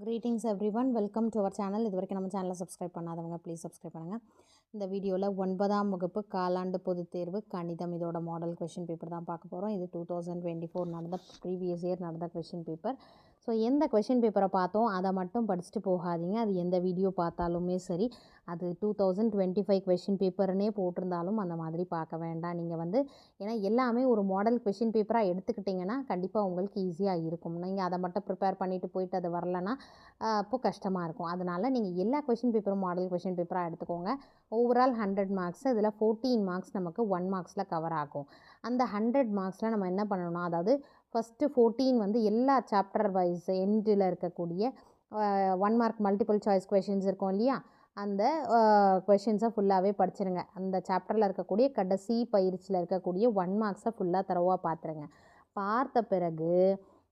Greetings everyone welcome to our channel இது வரைக்கும் நம்ம சேனலை சப்ஸ்கிரைப் பண்ணாதவங்க ப்ளீஸ் சப்ஸ்கிரைப் பண்ணுங்கள் இந்த வீடியோவில் ஒன்பதாம் வகுப்பு காலாண்டு பொதுத் தேர்வு கணிதம் இதோட மாடல் கொஷின் பேப்பர் தான் பார்க்க போகிறோம் இது டூ தௌசண்ட் டுவெண்ட்டி ஃபோர் நடந்த ப்ரீவியஸ் இயர் நடந்த கொஷின் பேப்பர் ஸோ எந்த கொஷின் பேப்பரை பார்த்தோம் அதை மட்டும் படிச்சுட்டு போகாதீங்க. அது எந்த வீடியோ பார்த்தாலுமே சரி. அது two thousand twenty five question பேப்பர்னே போட்டிருந்தாலும் அந்த மாதிரி பார்க்க வேண்டாம். நீங்கள் வந்து ஏன்னா எல்லாமே ஒரு மாடல் கொஷின் பேப்பராக எடுத்துக்கிட்டிங்கன்னா கண்டிப்பாக உங்களுக்கு ஈஸியாக இருக்கும். நீங்கள் அதை மட்டும் ப்ரிப்பேர் பண்ணிவிட்டு போயிட்டு அது வரலன்னா அப்போது கஷ்டமாக இருக்கும். அதனால் நீங்கள் எல்லா கொஷின் பேப்பரும் மாடல் கொஷின் பேப்பராக எடுத்துக்கோங்க. ஓவரால் ஹண்ட்ரட் மார்க்ஸ் இதில் ஃபோர்டீன் மார்க்ஸ் நமக்கு ஒன் மார்க்ஸில் கவர் ஆகும். அந்த ஹண்ட்ரட் மார்க்ஸில் நம்ம என்ன பண்ணணும் அதாவது ஃபஸ்ட்டு ஃபோர்டீன் வந்து எல்லா சாப்டர் வைஸ் எண்டில் இருக்கக்கூடிய one mark multiple choice questions இருக்கும் இல்லையா? அந்த கொஷின்ஸை ஃபுல்லாகவே படிச்சிருங்க. அந்த சாப்டரில் இருக்கக்கூடிய கடைசி பயிற்சியில் இருக்கக்கூடிய ஒன் மார்க்ஸை ஃபுல்லாக தரவாக பார்த்துருங்க பார்த்த பிறகு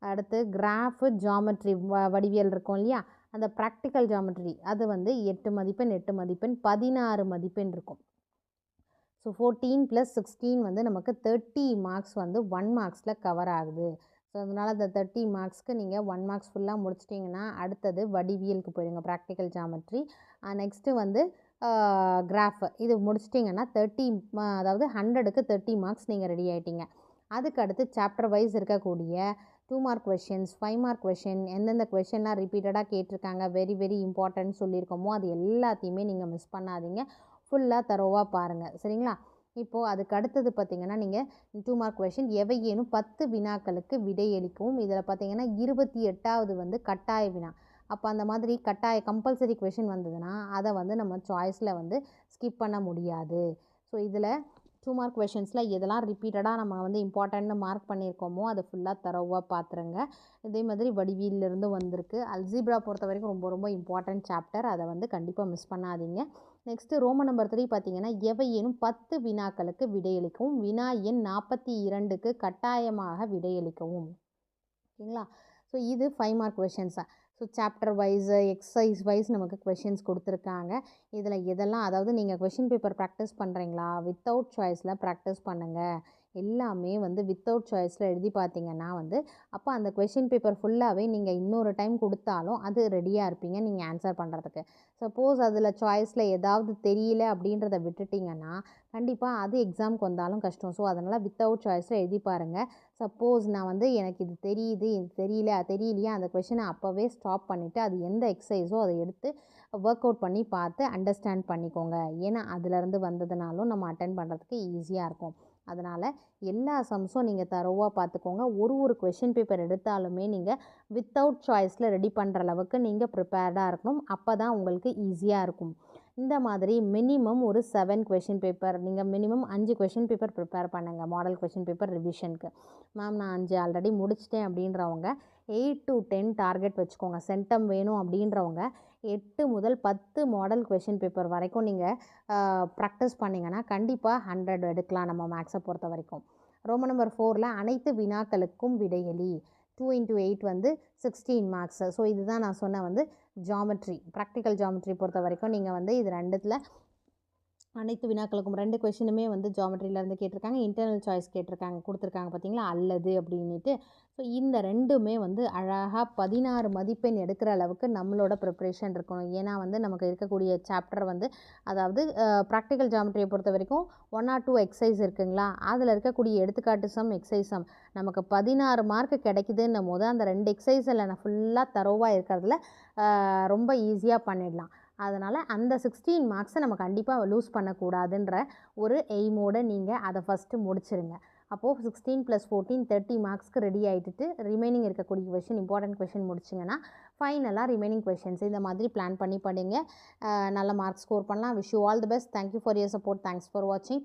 அடுத்து கிராஃபு ஜாமெட்ரி வ வடிவியல் இருக்கும் இல்லையா? அந்த ப்ராக்டிக்கல் ஜாமெட்ரி அது வந்து எட்டு மதிப்பெண் எட்டு மதிப்பெண் பதினாறு மதிப்பெண் இருக்கும். ஸோ ஃபோர்டீன் ப்ளஸ் சிக்ஸ்டீன் வந்து நமக்கு தேர்ட்டி மார்க்ஸ் வந்து ஒன் மார்க்ஸில் கவர் ஆகுது. ஸோ அதனால் அந்த தேர்ட்டி மார்க்ஸ்க்கு நீங்கள் ஒன் மார்க்ஸ் ஃபுல்லாக முடிச்சிட்டிங்கன்னா அடுத்தது வடிவியலுக்கு போயிடுங்க ப்ராக்டிக்கல் ஜாமெட்ரி நெக்ஸ்ட்டு வந்து கிராஃப் இது முடிச்சிட்டிங்கன்னா தேர்ட்டி அதாவது ஹண்ட்ரடுக்கு தேர்ட்டி மார்க்ஸ் நீங்கள் ரெடி ஆகிட்டீங்க அதுக்கு அடுத்து சாப்டர் வைஸ் இருக்கக்கூடிய two mark questions five mark question எந்தெந்த கொஷின்லாம் ரிப்பீட்டடாக கேட்டிருக்காங்க வெரி வெரி இம்பார்ட்டன்ட் சொல்லியிருக்கோமோ அது எல்லாத்தையுமே நீங்கள் மிஸ் பண்ணாதீங்க. ஃபுல்லாக தரோவாக பாருங்கள் சரிங்களா? இப்போது அதுக்கு அடுத்தது பார்த்திங்கன்னா நீங்கள் டூ மார்க் கொஷின் எவையேனும் பத்து வினாக்களுக்கு விடையளிக்கவும் இதில் பார்த்திங்கன்னா இருபத்தி எட்டாவது வந்து கட்டாய வினா. அப்போ அந்த மாதிரி கட்டாய கம்பல்சரி கொஷின் வந்ததுன்னா அதை வந்து நம்ம சாய்ஸில் வந்து ஸ்கிப் பண்ண முடியாது. ஸோ இதில் டூ மார்க் கொஷின்ஸில் எதெல்லாம் ரிப்பீட்டடாக நம்ம வந்து இம்பார்ட்டன்ட்னு மார்க் பண்ணியிருக்கோமோ அதை ஃபுல்லாக தரவாக பார்த்துருங்க இதே மாதிரி வடிவியிலிருந்து வந்திருக்கு. அல்ஜிப்ரா பொறுத்த வரைக்கும் ரொம்ப ரொம்ப இம்பார்ட்டன்ட் சாப்டர் அதை வந்து கண்டிப்பாக மிஸ் பண்ணாதீங்க. நெக்ஸ்ட்டு ரோம நம்பர் த்ரீ பார்த்தீங்கன்னா எவையேனும் பத்து வினாக்களுக்கு விடையளிக்கவும் வினா எண் நாற்பத்தி இரண்டுக்கு கட்டாயமாக விடையளிக்கவும். ஓகேங்களா? ஸோ இது five mark கொஷின்ஸாக so chapter wise exercise wise நமக்கு கொஷின்ஸ் கொடுத்துருக்காங்க. இதில் எதெல்லாம் அதாவது நீங்கள் கொஷின் பேப்பர் ப்ராக்டிஸ் பண்ணுறீங்களா வித்தவுட் சாய்ஸில் ப்ராக்டிஸ் பண்ணுங்கள் எல்லாமே வந்து வித்தவுட் சாய்ஸில் எழுதி பார்த்தீங்கன்னா வந்து அப்போ அந்த கொஷின் பேப்பர் ஃபுல்லாகவே நீங்கள் இன்னொரு டைம் கொடுத்தாலும் அது ரெடியாக இருப்பீங்க நீங்கள் ஆன்சர் பண்ணுறதுக்கு சப்போஸ் அதில் சாய்ஸில் ஏதாவது தெரியல அப்படின்றத விட்டுட்டிங்கன்னா கண்டிப்பாக அது எக்ஸாமுக்கு வந்தாலும் கஷ்டம். ஸோ அதனால் வித்தவுட் சாய்ஸில் எழுதி பாருங்கள் சப்போஸ் நான் வந்து எனக்கு இது தெரியுது இது தெரியல தெரியலையா? அந்த கொஷினை அப்போவே ஸ்டாப் பண்ணிவிட்டு அது எந்த எக்ஸசைஸோ அதை எடுத்து ஒர்க் அவுட் பண்ணி பார்த்து அண்டர்ஸ்டாண்ட் பண்ணிக்கோங்க. ஏன்னா அதுலேருந்து வந்ததுனாலும் நம்ம அட்டன் பண்ணுறதுக்கு ஈஸியாக இருக்கும். அதனால் எல்லா சம்ஸும் நீங்கள் தரோவாக பார்த்துக்கோங்க. ஒரு ஒரு கொஷின் பேப்பர் எடுத்தாலுமே நீங்கள் வித்தவுட் சாய்ஸில் ரெடி பண்ணுற அளவுக்கு நீங்கள் ப்ரிப்பேர்டாக இருக்கணும். அப்போ தான் உங்களுக்கு ஈஸியாக இருக்கும். இந்த மாதிரி மினிமம் ஒரு செவன் கொஷின் பேப்பர் நீங்கள் மினிமம் அஞ்சு கொஷின் பேப்பர் ப்ரிப்பேர் பண்ணுங்கள் மாடல் கொஷின் பேப்பர் ரிவிஷனுக்கு மேம் நான் அஞ்சு ஆல்ரெடி முடிச்சிட்டேன் அப்படின்றவங்க எயிட் டு டென் டார்கெட் வச்சுக்கோங்க. சென்டம் வேணும் அப்படின்றவங்க எட்டு முதல் பத்து மாடல் கொஷின் பேப்பர் வரைக்கும் நீங்கள் ப்ராக்டிஸ் பண்ணிங்கன்னா கண்டிப்பாக ஹண்ட்ரட் எடுக்கலாம் நம்ம மேக்ஸை பொறுத்த வரைக்கும். ரோம நம்பர் ஃபோரில் அனைத்து வினாக்களுக்கும் விடையலி டூ இன்ட்டு எயிட் வந்து சிக்ஸ்டீன் மார்க்ஸு ஸோ இதுதான் நான் சொன்ன வந்து ஜாமெட்ரி ப்ராக்டிக்கல் ஜாமெட்ரி பொறுத்த வரைக்கும் நீங்கள் வந்து இது ரெண்டுத்தில் அனைத்து வினாக்களுக்கும் ரெண்டு கொஷினுமே வந்து ஜாமெட்ரியிலேருந்து கேட்டிருக்காங்க. இன்டர்னல் சாய்ஸ் கேட்டிருக்காங்க கொடுத்துருக்காங்க பார்த்தீங்களா அல்லது அப்படின்ட்டு ஸோ இந்த ரெண்டுமே வந்து அழகாக பதினாறு மதிப்பெண் எடுக்கிற அளவுக்கு நம்மளோட ப்ரிப்ரேஷன் இருக்கணும். ஏன்னா வந்து நமக்கு இருக்கக்கூடிய சாப்டர் வந்து அதாவது ப்ராக்டிக்கல் ஜாமெட்ரியை பொறுத்த வரைக்கும் ஒன் ஆர் டூ எக்ஸசைஸ் இருக்குங்களா? அதில் இருக்கக்கூடிய எடுத்துக்காட்டு சம் எக்ஸசைஸ் சம் நமக்கு பதினாறு மார்க் கிடைக்குதுன்னும் போது அந்த ரெண்டு எக்ஸசைஸில் நான் ஃபுல்லாக தரோவாக இருக்கிறதுல ரொம்ப ஈஸியாக பண்ணிடலாம். அதனால் அந்த சிக்ஸ்டீன் மார்க்ஸை நம்ம கண்டிப்பாக லூஸ் பண்ணக்கூடாதுன்ற ஒரு எய்மோடு நீங்கள் அதை ஃபஸ்ட்டு முடிச்சிருங்க. அப்போது சிக்ஸ்டீன் ப்ளஸ் ஃபோர்டீன் தேர்ட்டி மார்க்ஸ்க்கு ரெடி ஆகிட்டு ரிமைனிங் இருக்கக்கூடிய கொஷின் இம்பார்ட்டன்ட் கொஷின் முடிச்சிங்கன்னா ஃபைனலாக ரிமைனிங் கொஷின்ஸ் இந்த மாதிரி பிளான் பண்ணி படிங்க. நல்ல மார்க் ஸ்கோர் பண்ணலாம். Wish you all the best thank you for your support thanks for வாட்சிங்